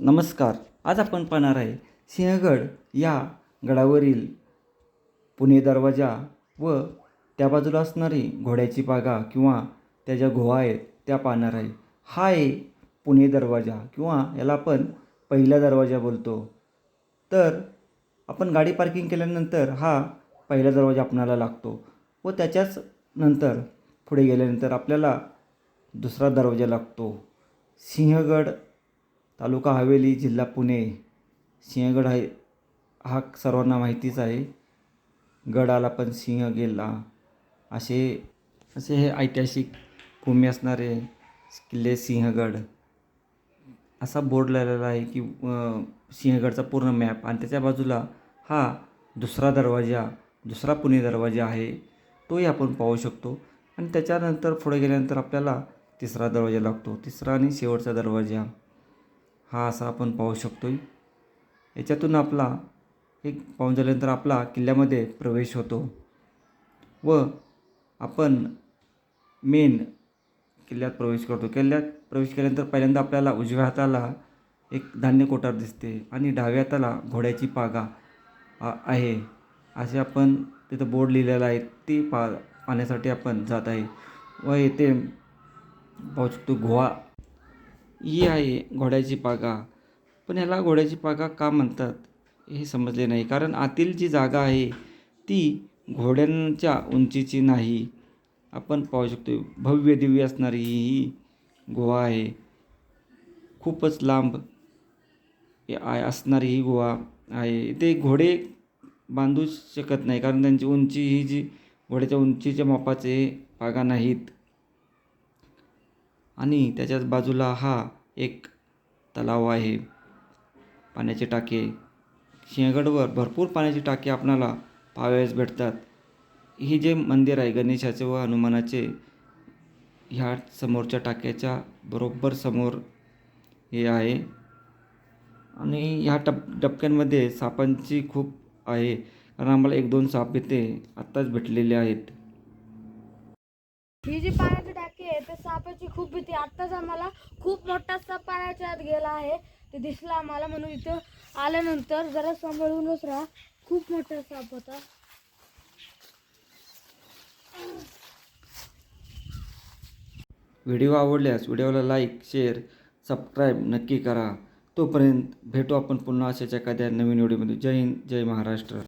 नमस्कार. आज आपण पाहणार आहे सिंहगड या गडावरील पुणे दरवाजा व त्या बाजूला असणारी घोड्याची पागा किंवा त्या ज्या गुहा आहेत त्या पाहणार आहे. हा आहे पुणे दरवाजा किंवा याला आपण पहिला दरवाजा बोलतो. तर आपण गाडी पार्किंग केल्यानंतर हा पहिला दरवाजा आपणाला लागतो व त्याच्याच नंतर पुढे गेल्यानंतर आपल्याला दुसरा दरवाजा लागतो. सिंहगड तालुका हवेली जिल्हा पुणे सिंहगड आहे. हा सर्वांना माहितीच आहे. गडाला पण सिंह गेला. असे असे हे ऐतिहासिक भूमी असणारे किल्ले सिंहगड. असा बोर्ड लावलेला आहे की सिंहगडचा पूर्ण मॅप. आणि त्याच्या बाजूला हा दुसरा दरवाजा दुसरा पुणे दरवाजा आहे. तोही आपण पाहू शकतो. आणि त्याच्यानंतर पुढे गेल्यानंतर आपल्याला तिसरा दरवाजा लागतो. तिसरा आणि शेवटचा दरवाजा. हा असा आपण पाहू शकतो याच्यातून आपला एक पाहून झाल्यानंतर आपला किल्ल्यामध्ये प्रवेश होतो. व आपण मेन किल्ल्यात प्रवेश करतो. किल्ल्यात प्रवेश केल्यानंतर पहिल्यांदा आपल्याला उजव्या हाताला एक धान्य कोठार दिसते आणि डाव्या हाताला घोड्याची पागा आहे. असे आपण तिथं बोर्ड लिहिलेला आहे. ती पा पाहण्यासाठी आपण जात आहे. व येथे पाहू शकतो गोवा ही आहे घोड्याची पागा. पण ह्याला घोड्याची पागा का म्हणतात हे समजले नाही. कारण आतील जी जागा आहे ती घोड्यांच्या उंचीची नाही. आपण पाहू शकतो भव्य दिव्य असणारी ही ही गुहा आहे. खूपच लांब हे असणारी ही गुहा आहे. इथे घोडे बांधू शकत नाही. कारण त्यांची उंची ही जी घोड्याच्या उंचीच्या मापाचे पागा नाहीत. आणि त्याच्याच बाजूला हा एक तलाव आहे. पाण्याचे टाके. सिंहगडवर भरपूर पाण्याची टाके आपणाला पाहावयास भेटतात. हे जे मंदिर आहे गणेशाचे व हनुमानाचे ह्या समोरच्या टाक्याच्या बरोबर समोर हे आहे. आणि ह्या टप डबक्यांमध्ये सापांची खूप आहे. कारण आम्हाला एक दोन साप इथे आत्ताच भेटलेले आहेत. ही जी पाण्याची भीती आहे त्या सापाची खूप भीती आत्ताच आम्हाला खूप मोठा साप पाण्याच्या आत गेला आहे. ते दिसला आम्हाला म्हणून इथं आल्यानंतर जरा सांभाळूनच राहा. खूप मोठा साप होता. व्हिडिओ आवडल्यास व्हिडिओला लाईक शेअर सबस्क्राईब नक्की करा. तोपर्यंत भेटू आपण पुन्हा अशाच एखाद्या नवीन व्हिडिओमध्ये. जय हिंद जय महाराष्ट्र.